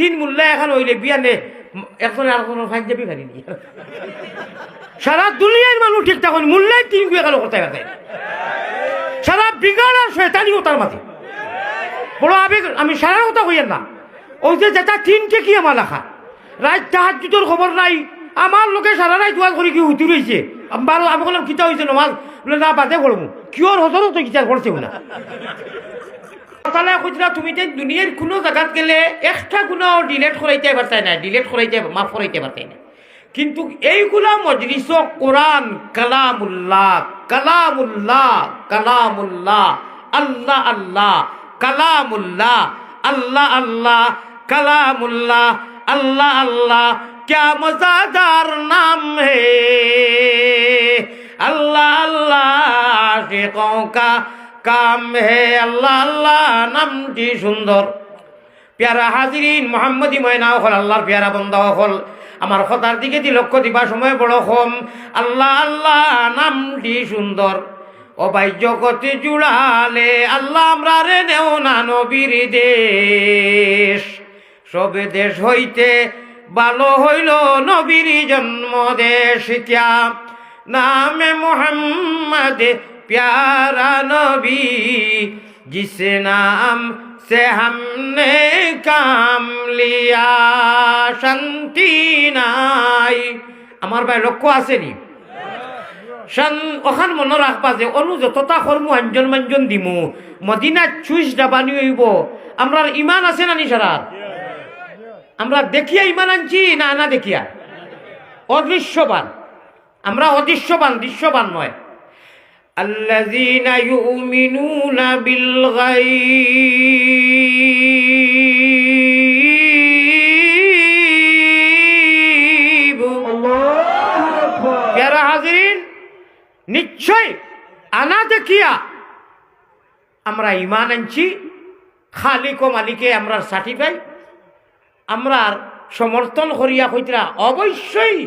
তিন মূল্য এখন হইলে বিয়ানে এখন আর কোনো পাঞ্জাবি গাড়ি নিয়ে। সারা দুনিয়ার মানুষ ঠিক তখন মূল্যায় তিন গুয়ে গেল কোথায় কোথায়। সারা বিগাড় আর শয়তানিও তার মাঝে। বড় আবেগ, আমি সারা কথা কইয়েন না। ওই যে যেটা তিনটে কি আমার লেখা? রাত জাহাজ জুতোর খবর নাই। আমার লোকে সারা রাত দোয়াল করে কি উঠি রয়েছে আমার আমি বললাম, কিতা হয়েছে নমাজ? বলে, না বাদে পড়ব কিয়র হজরও তো বিচার করছে না? তাহলে খুচরা তুমি যে দুনিয়ার কোনো জায়গাত গেলে একটা কোনো ডিলেট করাইতে পারতাই না ডিলেট করাইতে মাফ করাইতে পারতাই না কিন্তু এইগুলা মজলিস কোরআন কালামুল্লাহ কালামুল্লাহ কালামুল্লাহ আল্লাহ আল্লাহ কালামুল্লাহ আল্লাহ আল্লাহ কালামুল্লাহ अल्लाह अल्लाह क्या मजादार नाम है अल्लाह अल्लाह आशिकों का কাম হে আল্লাহ আল্লাহ, নামটি সুন্দর। পেয়ারা হাজিরিন মোহাম্মদ ময়না হল, আল্লাহর পেয়ারা বন্ধ হল। আমার হতার দিকে দি লক্ষ্য দিবা সময় বড় হম। আল্লাহ আল্লাহ, নামটি সুন্দর। অবাই জগতে জুড়ালে আল্লাহ আমরা রে নেও না নবীর দেশ। সবে দেশ হইতে ভালো হইল নবীর জন্ম দেশ নামে মোহাম্মদে প্যারা নবী जिस नाम से हमने काम लिया শান্তি নাই আমার ভাই লক্ষ্য আসেনি শান ওখান মনে রাখবা যে অনু যতটা কর্ম আঞ্জন মাঞ্জন দিমু মদিনা চুইস ডাবানি হইব আমরা ইমান আছে না নিসারার আমরা দেখিয়া ইমান আনছি না না দেখিয়া অদৃশ্যবান আমরা অদৃশ্যবান দৃশ্যবান নয় الذين يؤمنون بالغيب প্যারা হাজিরিন নিশ্চয় আনা দেখিয়া আমরা ইমান আনছি খালিক ও মালিকে আমরা সার্টিফাই আমরা সমর্থন করিয়া কইতরা অবশ্যই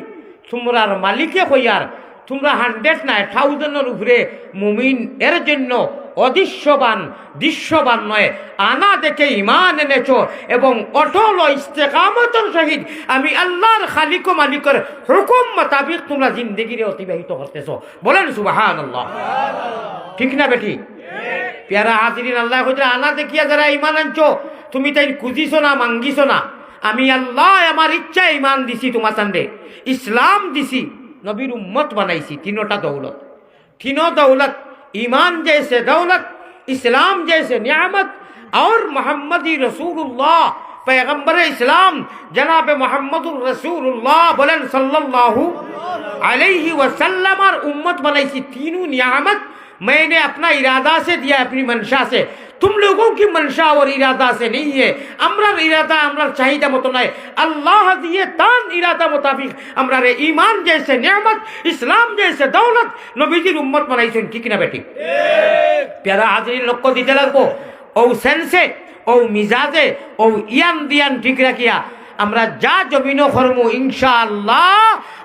তোমরার মালিকে কইয়ার তোমরা হান্ড্রেড নাই থাউজেন্ডের উপরে মুমিন এর জন্য অদৃশ্যবান, দৃশ্যবান নয়। আনা দেখে ইমান এনেছ এবং অটল ইস্তেকামতর সহিত আমি আল্লাহর খালিক মালিকের হুকুম মোতাবিক তোমরা জিন্দগিরে অতিবাহিত করতেছ। বলেন সুবাহান আল্লাহ ঠিক না বেটি? পেয়ারা হাজিরিন, আল্লাহ কইতে আনা দেখিয়া যারা ইমান আনছো, তুমি তাই খুঁজিছ না, মাঙ্গিছ না? আমি আল্লাহ, আমার ইচ্ছা ইমান দিছি তোমার সামনে। ইসলাম দিছি। নবীর উম্মত বানাইছি তিনোটা দৌলত তিনো দৌলত ইমান জেসে দৌলত ইসলাম জেসে নিয়ামত اور محمدی رسول اللہ پیغمبر اسلام جناب محمد الرسول اللہ بلن صلی اللہ علیہ وسلم اور امت بنائی تینوں نعمت मैंने अपना इरादा से दिया अपनी मंशा से तुम लोगों की मंशा और इरादा से नहीं है আমরার ইরাদা আমরার চাহিদা মতো নয় আল্লাহ দিয়ে তান ইরাদা মোতাবিক আমরা রে ইমান জেসে নিয়ামত ইসলাম জেসে দৌলত নবীজির উম্মত বানাইছেন ঠিক না বেটি প্যারা হাজির লক্ষ্য দিতে লাগবো ও সেন্সে ও মিজাজে ও ইয়ান দিয়ান ঠিক রাখিয়া আমরা যা জমিন কর্ম ইনশাআল্লাহ,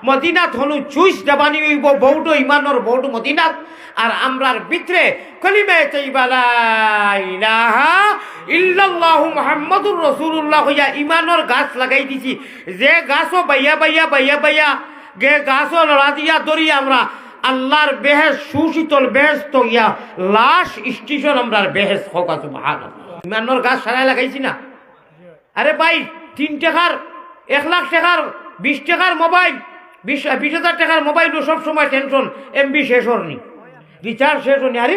মদিনাত হনু চুইস দেবানি হইব, বৌটো ইমানর বৌটো মদিনাত। আর আমরার ভিতরে কলিমে চাইবালা ইল্লাল্লাহু মুহাম্মাদুর রাসূলুল্লাহ হইয়া ইমানর গাছ লাগাই দিছি। যে গাছও বাইয়া বাইয়া বাইয়া বাইয়া গে গাছও লড়া দিয়া দরিয়া আমরা আল্লাহর বেহেস সুশীতল বেহেস তো ইয়া লাশ স্টেশন আমরার বেহেস হোক আছে ইমানর গাছ সারাই লাগাইছি না? আরে ভাই তিন টাকার, এক লাখ টাকার, বিশ টাকার মোবাইল, বিশ বিশ হাজার টাকার মোবাইল সব সময় টেনশন এমবি শেষ হয়নি। রিচার্জ শেষ হয়নি, আরে?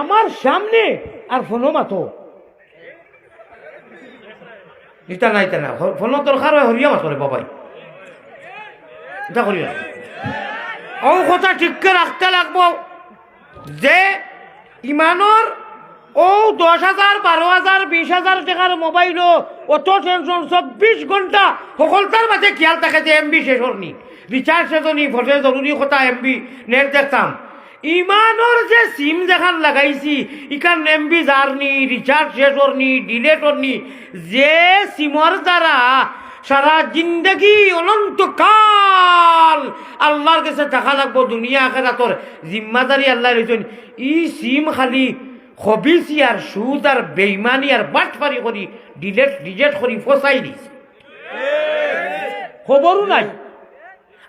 আমার সামনে আর ফোনও মাতো। ইটা না ইটা না দরকার হয় হরিয়া মাতো রে বাবাই। করিয়া ও কথা ঠিককে রাখতে লাগবো যে ইমানর ও দশ হাজার বারো হাজার বিশ হাজার টাকার মোবাইলও অত টেনশন চব্বিশ ঘণ্টা সকলটার মাঝে খেয়াল থাকে যে এমবি শেষ হরনি রিচার্জ শেষ হনি ফটে জরুরি কথা এমবি, নেট দেখতাম। ইমানর যে সিম যেখান লাগাইছি, ইখান এমবি যারনি রিচার্জ শেষ হরনি ডিলেট হরনি যে সিমর দ্বারা সারা জিন্দগি অনন্তকাল আল্লাহর কাছে টাকা লাগবো, দুনিয়া আখেরাতর জিম্মাদারি আল্লাহ রয়েছেন ই সিম খালি হবিসি আর সুদ আর বেইমানি আর বাটফারি করি, ডিলেট ডিজেট করি, ফসাই দিছে। খবরও নাই।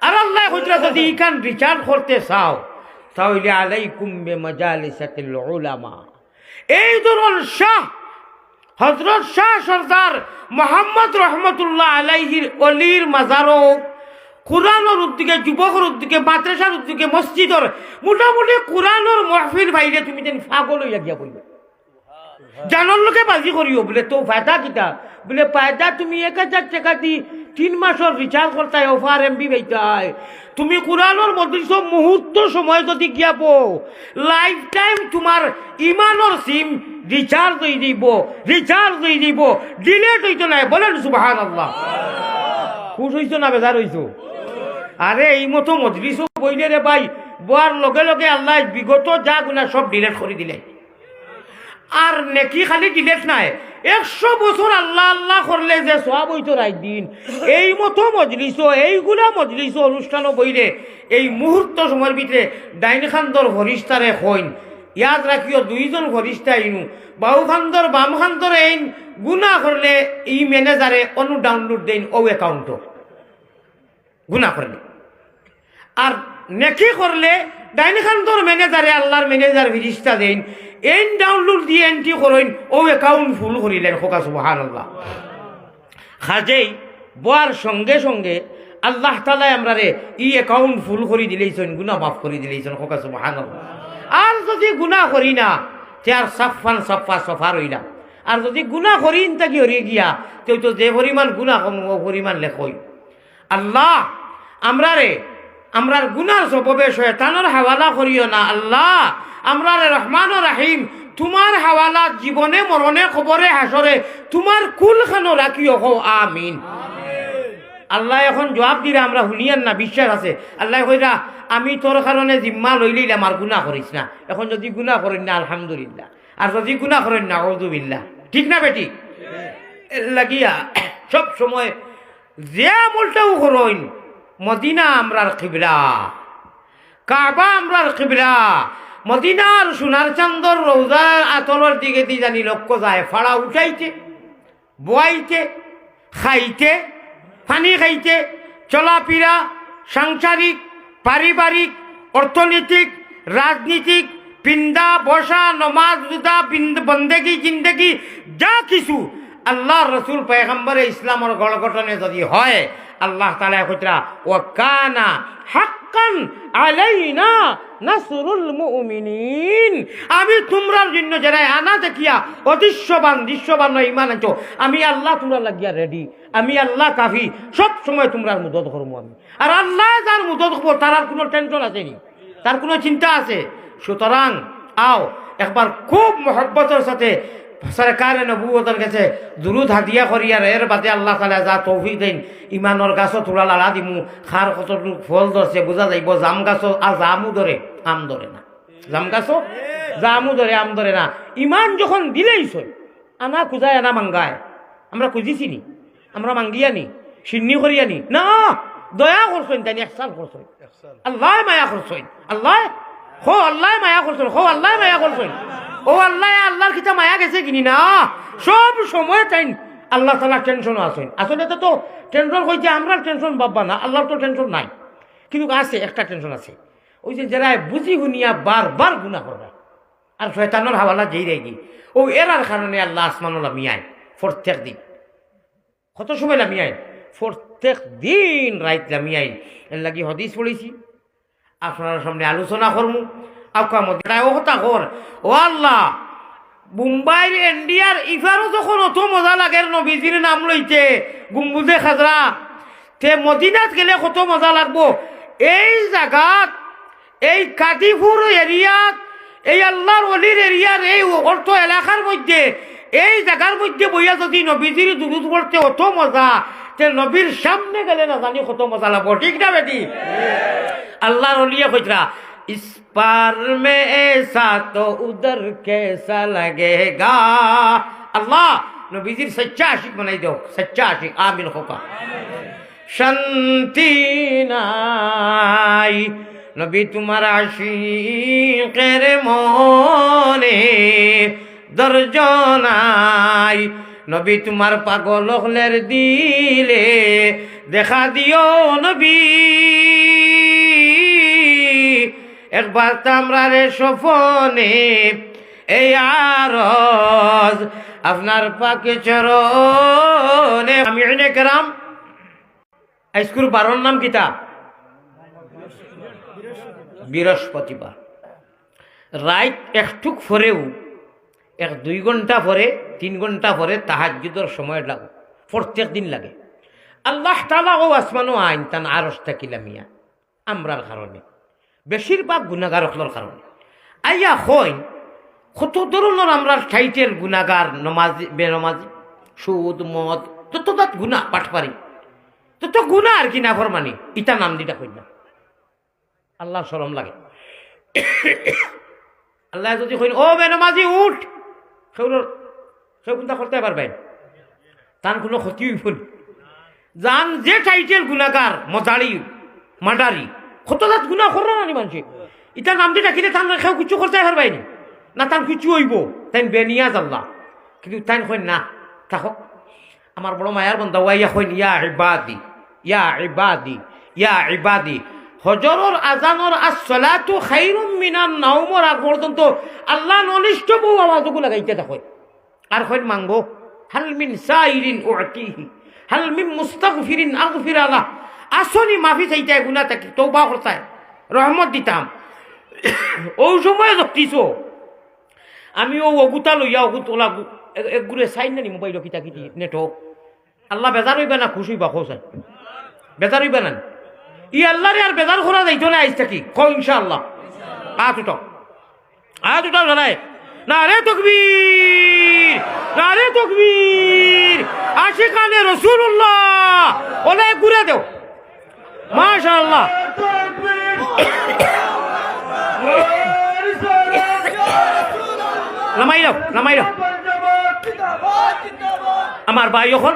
আর আল্লাহ হজরা যদি ইখান বিচার করতে চাও, তাহলে আলাইকুম বে মাজালিসাতিল উলামা। এই ধরুন শাহ হজরত শাহ সর্দার মোহাম্মদ রহমতুল্লাহ আলাইহির অলির মাজারও কোরআনের উদ্যোগে যুবকের উদ্যোগে মাদ্রাসার উদ্যোগে মসজিদর মোটামুটি কোরআনের মহফিল বাইরে তুমি যেন ফাগল হইয়া গিয়া বলবে জানার লোকে বাজি করিও বলে তো ফায়দা কিতা? বলে ফায়দা তুমি এক হাজার টাকা দি তিন মাসের রিচার্জ করতে অফার এমবি পাইতাই। তুমি কোরআনের মধ্যে মুহূর্ত সময় যদি গিয়াব লাইফ টাইম তোমার ইমানের সিম রিচার্জ হয়ে দিব রিচার্জ হয়ে দিব ডিলেট হইতো নাই বলেন সুবাহান আল্লাহ খুশ হইছো না বেজার হইছো আরে এই মতো মজলিস বইলে রে ভাই, বোয়ার লগে লগে আল্লাহ বিগত যা গুণা সব ডিলেট করে দিলে। আর নেকি খালি ডিলেট নাই। একশো বছর আল্লাহ আল্লাহ করলে যে সব হইতো রাত দিন। এই মতো মজলিস এইগুলা মজলিস অনুষ্ঠানও বইলে এই মুহূর্ত সময়ের ভিতরে ডাইন খান্দর ভরিস্তারে হইন। ইয়াদ রাখিও দুইজন ভরিস্তা ইনু বাম খান্দর এইন গুণা করলে এই ম্যানেজারে অনু ডাউনলোড দেন ও অ্যাকাউন্ট গুণা করলে আর নেকি করলে ডাইনি খান্তর ম্যানেজারে আল্লাহর ম্যানেজার ফিরিস্তা দেন এন ডাউনলোড দিয়ে এন্ট্রি করেন, ও অ্যাকাউন্ট ফুল করিলেন খোকা সুবাহান আল্লাহ খাজেই বোয়ার সঙ্গে সঙ্গে আল্লাহ তালাই আমরা রে ই অ্যাকাউন্ট ফুল করে দিলেইছেন গুণা মাফ করে দিলেইছেন, খোকা সুবাহান আর যদি গুণা করি না, তে আর সাফান সাফা সফা রইলা। আর যদি গুণা করিন তাকি হরিয়ে গিয়া তেও তো যে পরিমাণ গুণা কম পরিমাণ লেখই। আল্লাহ আমরা রে আমরার গুনার সববে শয়তানের হাওয়ালা করিও না, আল্লাহ আমরা রে রহমান রাহিম, তোমার হাওয়ালা জীবনে, মরণে খবরে হাসরে, তোমার কুল খানো রাখিও হো আমিন। আল্লাহ এখন জবাব দিলে আমরা শুনিয়ান না, বিশ্বাস আছে। আল্লাহ কইরা, আমি তোর কারণে জিম্মা লইলেই আমার গুণা করিস না। এখন যদি গুণা করেন না, আলহামদুলিল্লাহ। আর যদি গুণা করেন না অজুবিল্লা ঠিক না বেটি? লাগিয়া সব সময় যে আমলটাও করইন মদিনা আমরার কিবলা, কাবা আমরার কিবলা, মদিনার সোনার চান্দর রৌজার আতলের দিকে দি জানি লক্ষ্য যায়, ফাড়া উঠাইতে, বোয়াইতে, খাইতে, পানি খাইতে, চলাফেরা, সাংসারিক, পারিবারিক, অর্থনৈতিক, রাজনীতিক পিন্দা বসা, নমাজ বন্দেগি, জিন্দেগি, যা কিছু আল্লাহ রসুল পেগম্বরে ইসলামর গড়গঠনে যদি হয়, আল্লাহ তালা কইতরা ও কানা হাক্কান আলাইনা নাসরুল মুমিনিন। আমি তোমরার জন্য যারা আনা দেখিয়া অদৃশ্যবান, দৃশ্যবান নয় ইমান আছো আমি আল্লাহ তোমরা লাগিয়া রেডি আমি আল্লাহ কাফি। সব সময় তোমরা মুদত করব আমি। আর আল্লাহ যার মুদত করব, তার কোনো টেনশন আছে নি? তার কোনো চিন্তা আছে? সুতরাং, আও, একবার খুব মহব্বতের সাথে সরকারে নবুয়তের কাছে দুরুদ হাতিয়া করিয়ার এর বাদে আল্লাহ তালা যা তৌফিক দেন ইমানর গাছও তোলা লালা দিমু খার কতটুকু ফল ধরছে বোঝা যাইব জাম গাছও আর জামু ধরে আম ধরে না। জাম গাছও জামু ধরে আম ধরে না। ইমান যখন দিলেই সই আনা খুঁজায় আনা মাঙ্গায় আমরা খুঁজিছি নি? আমরা মাঙ্গিয়া নি সিন্নি করিয়া নি না! দয়া করছেন তাই একসাল করছেন আল্লাহ মায়া করছেন আল্লাহ হো আল্লাহ মায়া করছেন হো আল্লাহ মায়া করছেন ও আল্লাহ আল্লাহর কিতা মায়া গেছে কিনি না? সব সময় তাই আল্লাহ তালা টেনশন আছেন। আসলে তো টেনশন হয়েছে আমরা টেনশন ভাববা না, আল্লাহর তো টেনশন নাই। কিন্তু আছে, একটা টেনশন আছে। ওই যে যারা বুঝি শুনিয়া বারবার গুণা করবে, আর শয়তানোর হাওয়ালা যেই রেগি ও এরার কারণে আল্লাহ আসমানুল্লাহ মিয়ায় প্রত্যেক দিন। কত সময় লামিয়াই প্রত্যেক দিন রাইত লামিয়াই এর লাগি হদিস পড়েছি। আপনার সামনে আলোচনা করমু। আকা মধ্যে ও হতা কর। ও আল্লাহ মুম্বাইর ইন্ডিয়ার মজা লাগে নবীজির নাম লইতে গুম্বুজে খাজরা তে মদিনাত গেলে কত মজা লাগবো? এই জায়গাত এই কাদিপুর এরিয়াত এই আল্লাহর অলির এরিয়ার এই অর্থ এলাকার মধ্যে, এই জায়গার মধ্যে বইয়া যদি নবীজির দুরুদ পড়তে অত মজা, তে নবীর সামনে গেলে না জানি কত মজা লাগবো। ঠিক না বেটি? আল্লাহর অলিয়া কইতরা इस पार में ऐसा तो उधर कैसा लगेगा अल्लाह नबीजीर सच्चा आशिक बनाई दो सच्चा आशिक आमिर होगा শান্তি নাই নবী তোমার আশিকের মনে দর্জনাই নবী তোমার পাগল হলের দিলে দেখা দিও নবী একবার তামরা রে সফনে, এই আরজ আপনার পাকে চরণে। আমি এনে কেরাম স্কুল বারোর নাম কিতা বৃহস্পতিবার। রাইত একটুক পরেও এক দুই ঘণ্টা পরে তিন ঘণ্টা পরে তাহাজুদর সময় লাগো। প্রত্যেক দিন লাগে। আল্লাহ তালা ও আসমানো আইন তান আরস থাকিলা মিয়া আমরার কারণে। বেশিরভাগ গুণাগার হলোর কারণে। আইয়া হয় কত ধরনের আমরা ঠাইটের গুণাগার নমাজি, বেনমাজি, সুদ, মদ, তত তাত গুণা পাঠ পারি তত গুণা আর কি না ফরমানি ইটা নাম দিটা কই না। আল্লাহ সরম লাগে। আল্লাহ যদি কইন ও বেনমাজি, উঠ! সেগুলোর সে কোনটা করতে পারবেন তার কোনো ক্ষতি হইব না। জান যে টাইটেল গুণাগার মজারি মাডারি কত জাত গুণা করো না মানুষে ইটা নাম দিয়ে ডাকিলে তার কেউ কিছু করতে পারবাইনি না। তান কিছু হইব তাই বেনিয়া জাল্লা কিন্তু তাই কই না, থাকক। আমার বড় মায়ার বন্ধা ওয়াইয়া কইন, ইয়া ইবাদি ইয়া ইবাদি ইয়া ইবাদি। হজরর আজানর আসলাতু খাইরুম মিনান নাওমর আগ পর্যন্ত আল্লাহ নলিষ্ঠ বউ আওয়াজগুলো লাগাইতে দেখো আর কইন মাঙ্গো হাল মিন সাইরিন উআতিহি হাল মিন মুস্তাগফিরিন আগফির আলাহ আসনি মাফি চাইতে গুনাহ থাকি, তওবা করতায় রহমত দিতাম ও সময় ধরতিছো আমি ও অগুতা লইয়া অগুত ওলা একগুড়ে চাই না নি মোবাইল কিতা কিটি নেটো আল্লাহ বেজার হইবে না খুশ হইবা খোঁজ বেজার হইবে না? ই আল্লাহরে আর বেজার করা যাইতো না আইস থাকি। ক ইনশাআল্লাহ। আত উঠাও আত উঠাও জানায় না রে তকবীর না রে তকবীর আশিকানে রসুল্লাহ ওলে ঘুরে দেও। মাশাআল্লাহ। নামাই দাও নামাই দাও আমার ভাই এখন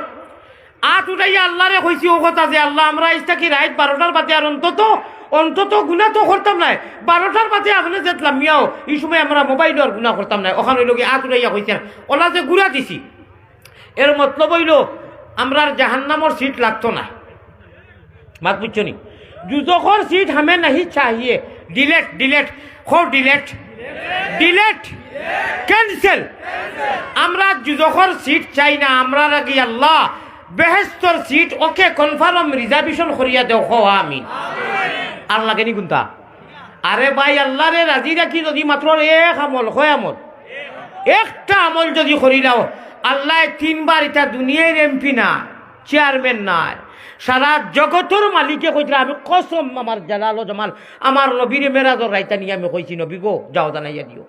আট উঠাইয়া আল্লাহরে কইছি, ও কথা যে আল্লাহ, আমরা ইস্তা কি রাইত বারোটার বাদে আর অন্তত অন্তত গুণা তো করতাম নাই। বারোটার বাদে আপনি যেতলাম, মিয়াও, এই সময় আমরা মোবাইল আর গুণা করতাম নাই। ওখানে লোকে আট উঠাইয়া কইছে, ওলা যে গুড়া দিছি। এর মতলব হইল আমরা জাহান্নামর সিট লাগতো না। বুঝছ নি? যুদকর সিট হামে নাহি চাহিয়ে। ডিলেট ডিলেট খো ডিলেট ডিলেট ক্যান্সেল আমরা যুদকর সিট চাই না, আমরা রাখি আল্লাহ। বেহেস্তর সিট ওকে কনফার্ম রিজার্ভেশন করিয়া দেও, খো আমি আর লাগে নি কোনটা আরে ভাই আল্লাহ রে রাজি রাখি যদি মাত্র এক আমল হয় আমল? একটা আমল যদি করি দাও আল্লাহ তিনবার এটা দুনিয়ার এমপি না। চেয়ারম্যান নাই। সারা জগতর মালিকে কইছিল, আমি কসম আমার জালালো জামাল, আমার নবীর মেরাজর রাইতা নিয়ে আমি কইছি, নবী গো, যাও জানাইয়া দিও।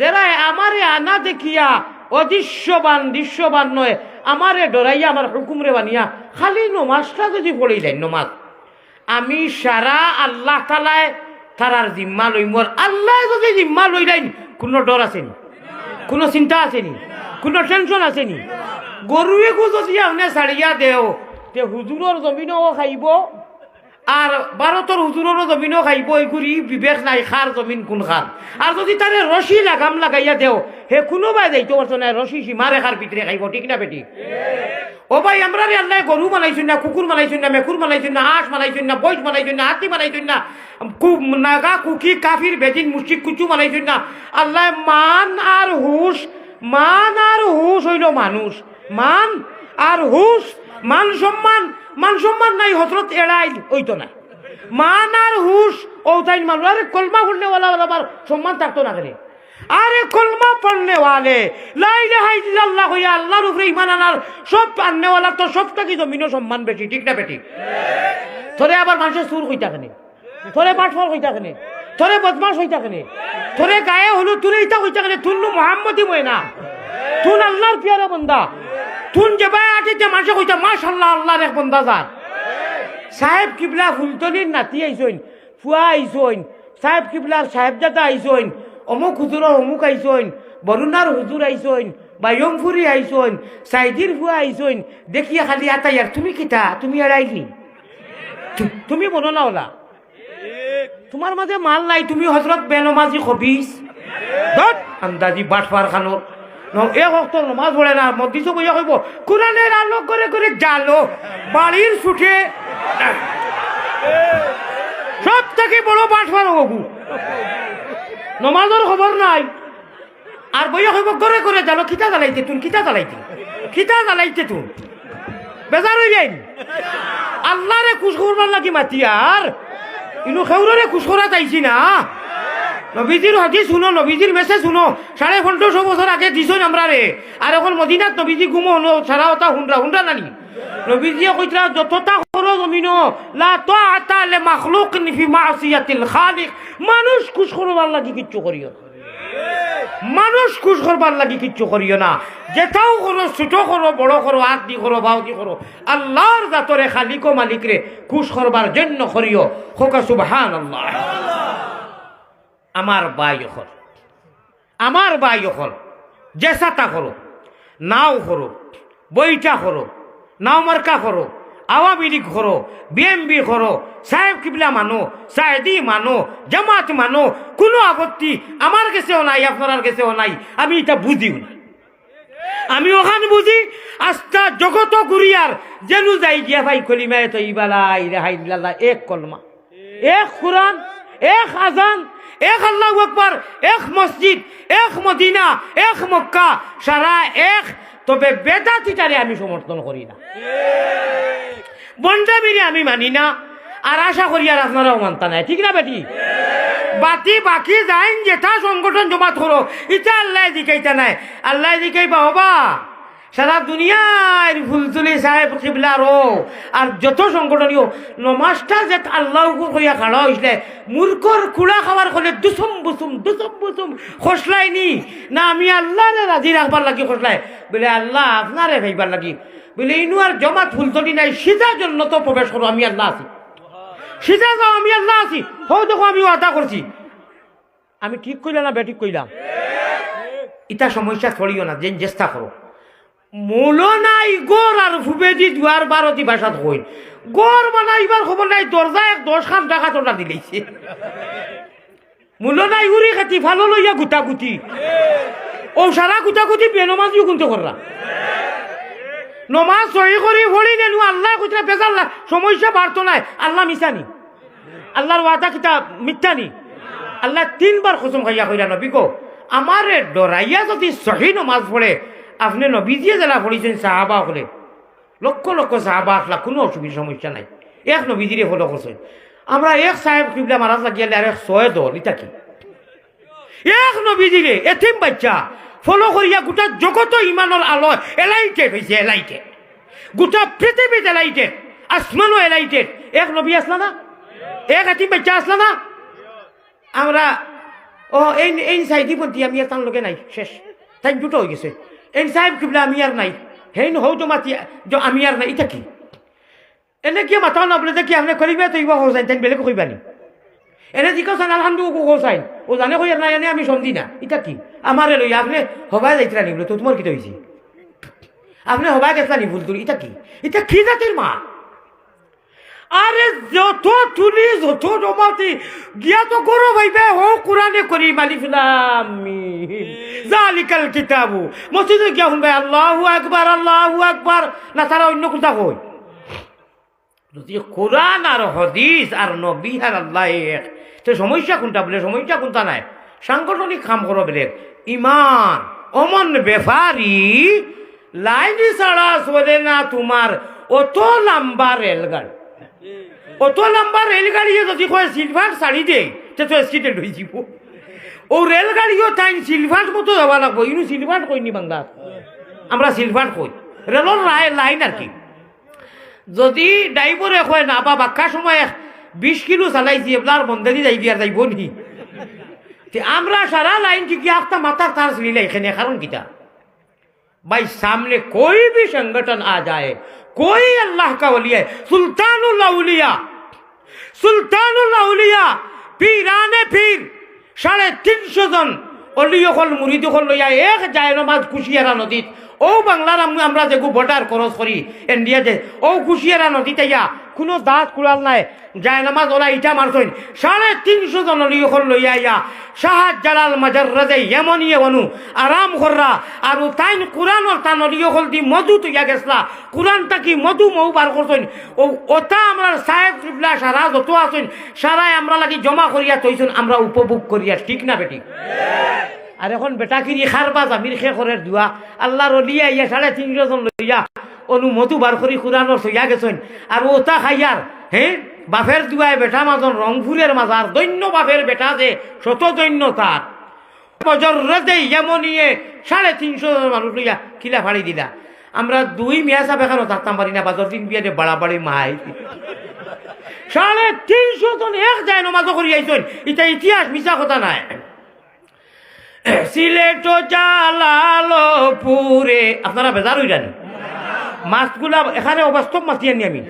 যারা আমারে আনা দেখিয়া অদৃশ্যবান, দৃশ্যবান নয়, আমারে ডরাইয়া, আমার হুকুমরে বানিয়া, খালি নমাজটা যদি পড়িলেন, নমাজ। আমি সারা আল্লাহ তালায় তারার জিম্মা লইমর আল্লাহ যদি জিম্মা লইলেন, কোনো ডর আছেনি কোনো চিন্তা আছেনি কোনো টেনশন আছেনি গরুয়ে গু যদি আপনি ছাড়িয়া দেও। তে হুজুরর জমিনও খাইব। আর ভারতের হুজুররও জমিনও খাইব, এই করি বিবেক নাই খার জমিন কোন খার আর যদি তারে রশি লাগাম লাগাইয়া দেও হে কোনোবাই যাইতে পারছ না রশি সীমারে খার ভিতরে খাইব, ঠিক না বেটি? ও ভাই আমরা রে আল্লাহ গরু বানাইছুন না কুকুর বানাইছুন না মেকুর বানাইছুন না হাঁস বানাইছুন না বইস বানাইছুন না, হাতি বানাইছুন না নাগা, কুকি কাফির বেদিন মুশিক কুচু বানাইছুন না, আল্লাহ মান আর হুশ মান আর হুশ হইল মানুষ। মান আর হুশ মান সম্মান মান সম্মান নাই হজরত এড়াই ওইতো না। মান আর হুশ ও তাই মানুষ। আরে কলমা ফুলনেওয়ালা আমার সম্মান থাকতো না কেন আরে কলমা পড়নে ওয়ালে লাই ইলাহা ইল্লাল্লাহ হইয়া আল্লাহর উপরে ঈমান আনার সব পান্নেওয়ালা তো সবটা কি জমিনও সম্মান বেশি ঠিক না বেটি? তোরে আবার মানুষের সুর হইতা কেনে তোরে বাটফল হইতা কেনে? তোরে বদমাস হইতা কেনে? তোরে গায়ে হলু তুলে ইতা হইতা কেনে? তুন্নু মোহাম্মদি মই না তুন আল্লাহর পিয়ারা বন্দা। তুন যে বাই আটিতে মানুষে কইতা, মাশাল্লাহ, আল্লাহর এক বন্দা যার সাহেব কিবলা ফুলতলির নাতি আইসইন, ফুয়া আইসইন, সাহেব কিবলার সাহেব দাদা আইসইন, অমুক হুজুরের অমুক আইসইন, বরুণার হুজুর আইসইন, বায়মফুরি আইসইন, সাইদির ফুয়া আইসইন, দেখিয়া খালি আতাইয়ার, তুমি কিতা? তুমি এড়াইলি? তুমি মনো না ওলা তোমার মাঝে মাল নাই, তুমি হজরত বেনমাজি খবিস আন্দাজি বাটফার খানোর ন- এ হক্ত নমাজ পড়ে না মদিস বইয়া কইব কোরআনের আলো করে করে জালো বাড়ির ছুটে সব থেকে বড় বাটফার বাবু নমাজের খবর নাই। আর বইয়া কইব করে করে জালো, কিতা জ্বালাইতে তুন, কিতা জ্বালাইতে কিতা জ্বালাইতে তুন? বেজার হয়ে যাই আল্লাহ রে খুশ করবার লাগি মাতি আর ইনু খেউরে করা চাইছি না? নবীজির হাতি শুনো নবীজির মেসেজ শুনো। সাড়ে পনেরোশো বছর আগে দিছই আমরা রে আর এখন মদিনাত নবীজি গুমো হলো সারা ওটা হুন্ডা হুন্ডা নানি? নবীজিয়ে কইতরা যতটা করো জমিনো, লা তো আতা লে মাখলুক নিফি মাসিয়াতিল খালিক। মানুষ খুশ করবার লাগি কিচ্ছু করিও। মানুষ খুশ করবার লাগি কিচ্ছু করিও না। যেটাও করো, ছোট করো, বড় করো হাত দি করো বাউ দি করো, আল্লাহর জাতরে খালিক মালিকরে খুশ করবার জন্য করিও। খোকা সুবহান আল্লাহ আমার বাই হল। আমার বাই হল। জেসাতা করো নাও করো বইটা করো নাও মার্কা করো আওয়ামী লীগ করো বিএমবি করো সাহেব কিবলা মানো, সাহেদি মানো, জামাত মানো, কোনো আপত্তি আমার কাছেও নাই, আপনার কাছেও নাই, আমি এটা বুঝিও না। আমি ওখান বুঝি, আস্থা জগত গুরিয়ার যেনু যাই গিয়া ভাই কলিমায় তো ইবালা ইরাহাই ইল্লাল্লাহ, এক কলমা। এক কোরআন, এক আজান, এক আল্লাহ আকবার, এক মসজিদ, এক মদিনা, এক মক্কা, সারা এক তবে বেদাতিটারে আমি সমর্থন করি না। বন্ধাবিরে আমি মানি না। আর আশা করি আর আপনারাও মানতা নাই। ঠিক না বেটি? বাতি বাকি যাইন যেটা সংগঠন জমা করো ইটা আল্লাহ দিকাইতা নাই। আল্লাহ দিকাইবা হবা? সারা দুনিয়ার ফুলতুলি সাহেব কিবলারও আর যত সংগঠনীয় নমাজটা যে আল্লাহ কইয়া খাড়া হয়েছিলে মূর্খর কুড়া খাবার করলে দুসুম বুসুম দুসুম বুসুম খসলাইনি না। আমি আল্লাহরে রাজি রাখবার লাগি খসলাই বলে আল্লাহ আপনারে ভাইবার লাগি। বলে ইনু আর জমাত ফুলতলি নাই সিধা জন্য তো প্রবেশ করো আমি আল্লাহ আছি। সিধা যাও আমি আল্লাহ আছি। হো দেখো আমি আদা করছি আমি ঠিক কইলাম না বেঠিক কইলাম ইটা সমস্যা ছড়িও না যে চেষ্টা করো মূল নাই গড় আর ফুবেদি দুয়ার বারতি ভাষাত কই গড় বানাইবার খবর নাই দরজা এক দশ খান টাকা তোলা দিলেছে মূল নাই উড়ি খাতি ভালো লইয়া গুটা গুটি ও সারা গুটা গুটি বেনমাজিও কিন্তু কররা নমাজ সহি করি ভরি নেনু, আল্লাহ কুতরা বেজাল্লা সমস্যা বাড়তো নাই, আল্লাহ মিশানি আল্লাহর ওয়াদা কিতা মিথ্যানি আল্লাহ তিনবার কসম খাইয়া কইরা নবী কো আমারে ডরাইয়া যদি সহি নমাজ পড়ে আপনি নবীজিয়ে জেলা পড়িছেন সাহাবা হলে, লক্ষ লক্ষ সাহাবা আসলা, কোনো অসুবিধা, সমস্যা নাই। এক নবীজিরে ফলো করছেন আমরা এক সাহেব কিবলা মারাজ লাগিয়ালে আর এক ছয় দল ইটা কি? এক নবীজিরে এতিম বাচ্চা ফলো করিয়া গোটা জগত ইমানৰ আলো এলাইটেড হৈছে এলাইটেড গোটা পৃথিৱীত এলাইটেড আসমানো এলাইটেড এক নবী আসলা না? এক এতিম বাচ্চা আসলা না? আমরা ও এই এই সাইডি আমি আর তার লগে নাই, শেষ। তাই দুটো হয়ে গেছে। এই সাহেব কিবলা আমি আর নাই। হেই হৌ তো মাতি আমি আর নাই ইটা কি? এনে কি মাথা না বলে যে কি আপনি করিবা তো ইবা হোসাইন তাই বেলেগ কইবানি এনে যি কৈছেন আলহামদু হোসাইন ও জানে কই নাই, এনে আমি সন্ধি না। ইটা কি? আমারে লই আপনি হবাই যাইতরা নি বলে, তো তোমার কি হয়েছে আপনি হবাই গেছলা নি ভুল তুলি ইটা কি? ইটা কি জাতির মা? আরে যত তুলি যত জমাতি গিয়া তো করো ভাইবে হো কোরআনে করি মালি ফিলাম জালিকাল কিতাবু। মসজিদে গিয়া শুনবে, আল্লাহু আকবার আল্লাহু আকবার। না, তারা অন্য কোথা কই যদি কোরআন আর হদিস আর নবী আর আল্লাহ এক সমস্যা কোনটা বলে? সমস্যা কোনটা নাই? সাংগঠনিক কাম করো বেলেগ ইমান, অমন বেফারি, লাইন ছাড়া চলে না তোমার অত লম্বা রেলগাড়ি। অত লম্বা রেলগাড়িয়ে যদি কয় সিলভার শাড়ি দেয় তে তো অ্যাক্সিডেন্ট হয়ে যাব। ও রেলগাড়িও টাইম সিলভার মতো যাওয়া লাগবো, ইনু সিলভার কইনি বাংলা আমরা সিলভার কই? রেলর লাইন আর কি। যদি ড্রাইভারে কয়, না বা, বাক্কা সময় বিশ কিলো চালাইছি এবার বন্ধালি যাই দিয়া যাইব নি? আমরা সারা লাইন ঠিকই আফতা মাথার তার ছিলাই এখানে কারণ কিটা? ভাই, সামনে কই ভি সংগঠন আ যায় कोई अल्लाह का वली है सुल्तानुल औलिया সুলতানুল আউলিয়া পীরানে পীর সাড়ে তিনশো জন অলিয়কল মুরিদকল লইয়া এক যায় নমাজ কুশিয়ারা নদীত ও বাংলার আমরা যেগু বর্ডার ক্রস করি ইন্ডিয়া যে, ও কুশিয়ারা নদীতে ইয়া, কোনো দাঁত কুড়াল নাই। যায় নামাজ ওলা ইটা মারছইন সাড়ে তিনশো জন লিখন লইয়া ইয়া, শাহাদ জালাল মাজার রাজে এমনিয়ে বনু আরাম কররা। আর তাইন কোরআনর তান লিখন দি মধু তুইয়া গেছলা। কোরআন তাকি মধু মৌ বার করছইন ও ওটা আমরা সাহেব ত্রিপুলা সারা যত আছেন, সারাই আমরা লাগি জমা করিয়া তৈছুন আমরা উপভোগ করিয়া, ঠিক না বেটি? আর এখন বেটাকিরি খারবা জামির খে করে দুয়া। আল্লাহর অলিয়া ইয়া সাড়ে তিনশো জন লইয়া অনুমতু বার করি কোরআনর সইয়া গেছেন। আর ওটা খাইয়ার হ্যাঁ বাপের দুয়ায় বেটা মাজন রংপুরের মাজার, দৈন্য বাপের বেটা যে, শত দৈন্য তার। রদে এমনিয়ে সাড়ে তিনশো মানুষ লইয়া কিলা ফাড়ি দিলা। আমরা দুই মিয়া সাহেব এখানে থাকতাম পারি না, বাজার তিন বিয়াতে বাড়াবাড়ি মাই। সাড়ে তিনশো জন এক যায় নমাজ করি আইসন এটা ইতিহাস মিশা কথা নাই। সিলেট জালালপুরে। আপনারা বেজার হইলেন। মাছগুলা এখানে অবাস্তব মাছি আনি আমি।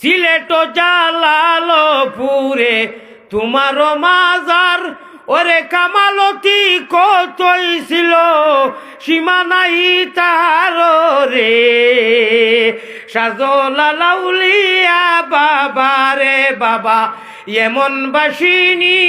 সিলেট জালালপুরে, তোমার মাজার, ওরে কামালতি কতই ছিল সীমানাই তার রে। সাজলাউলিয়া বাবা রে বাবা, এমন বাসিনী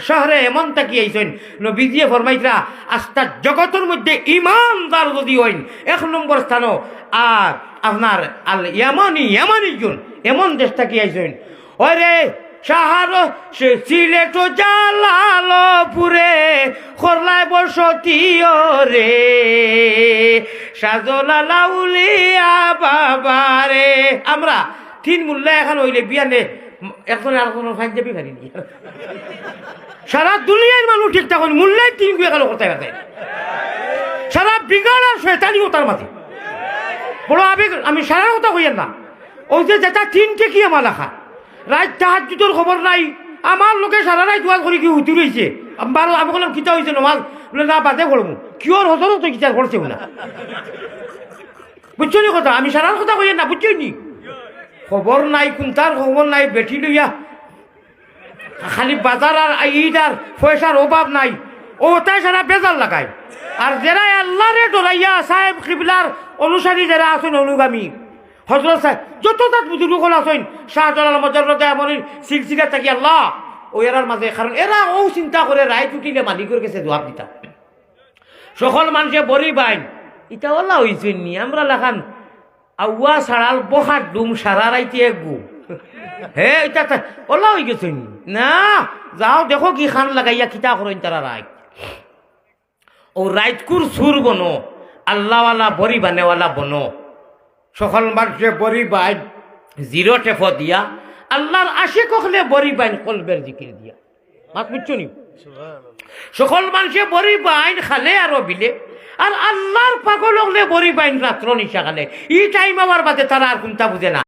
শহরে এমন তাকি আইসেন নবীজিয়ে ফরমাইতরা আস্থা জগতের মধ্যে ইমানদার যদি হইন, এক নম্বর স্থান আর আপনার আল ইয়ামানি ইয়ামানি জন, এমন দেশ আইসেন ওরে সাহার সিলেট জালালপুরে খরলায় বসতি রে সাজলাউলিয়া বাবা রে আমরা তিন মূল্য এখন হইলে বিয়ানে এখন আর কোনো ফাইন যাবি পারি নি সারা দুনিয়ার মানুষ ঠিক তখন মূল্যায় তিন গুয়ে গেল কোথায় কোথায়? সারা বিগাড় আর শয়তানিও তার মাঝে। বড় আবেগ, আমি সারা কথা কইয়েন না। ওই যে যেটা তিনটে কি আমার লেখা। রাত তাহার জুতোর খবর নাই। আমার লোকে সারা রাত দোয়াল করে কি উঠি রয়েছে বারো আমি বললাম, কিতা হয়েছে নমাজ? বলে, না বাদে করব কিওর হতরও তো কিতার করছেও না বুঝছ কথা? আমি সারার কথা কইয়েন না বুঝছ নি? খবর নাই কোনটার খবর নাই বেটি লইয়া খালি বাজার আর ঈদ আর পয়সার অভাব নাই। ও তাই সারা বেজার লাগায়। আর যারা আল্লাহরে ডরাইয়া সাহেব কিবলার অনুসারী যারা আছেন অনুগামী হজরত সাহেব যত তাত বুজুর্গল আছেন শাহজালাল মজরতে এমন সিলসিলা থাকি আল্লাহ ও এরার মাঝে কারণ এরা ও চিন্তা করে রায় টুটিলে মালিকের কাছে জবাব দিতা সকল মানুষে বরি বাইন এটা ওলা হয়েছে নি আমরা লেখান। আউয়া সারাল বহার ডুম সারা রাইতে গু হে এটা ওলা হয়ে গেছে না? যাও দেখো কি খান লাগাইয়া কিতা করেন তারা রাইত। ও রাইতকুর সুর বনো আল্লাহওয়ালা বরি বানেওয়ালা বনো। সকল মানুষে বরি বাইন জিরো টেফ দিয়া আল্লাহর আশে কখলে বরি বাইন কলবের জিকির দিয়া। মাত বুঝছ নি? সকল মানুষে বরি বাইন খালে আর বিলে। আর আল্লাহর পাগল হলে বরি বাইন রাত্র নিশা খালে ই টাইম আমার বাদে তারা আর কোনটা বুঝে না।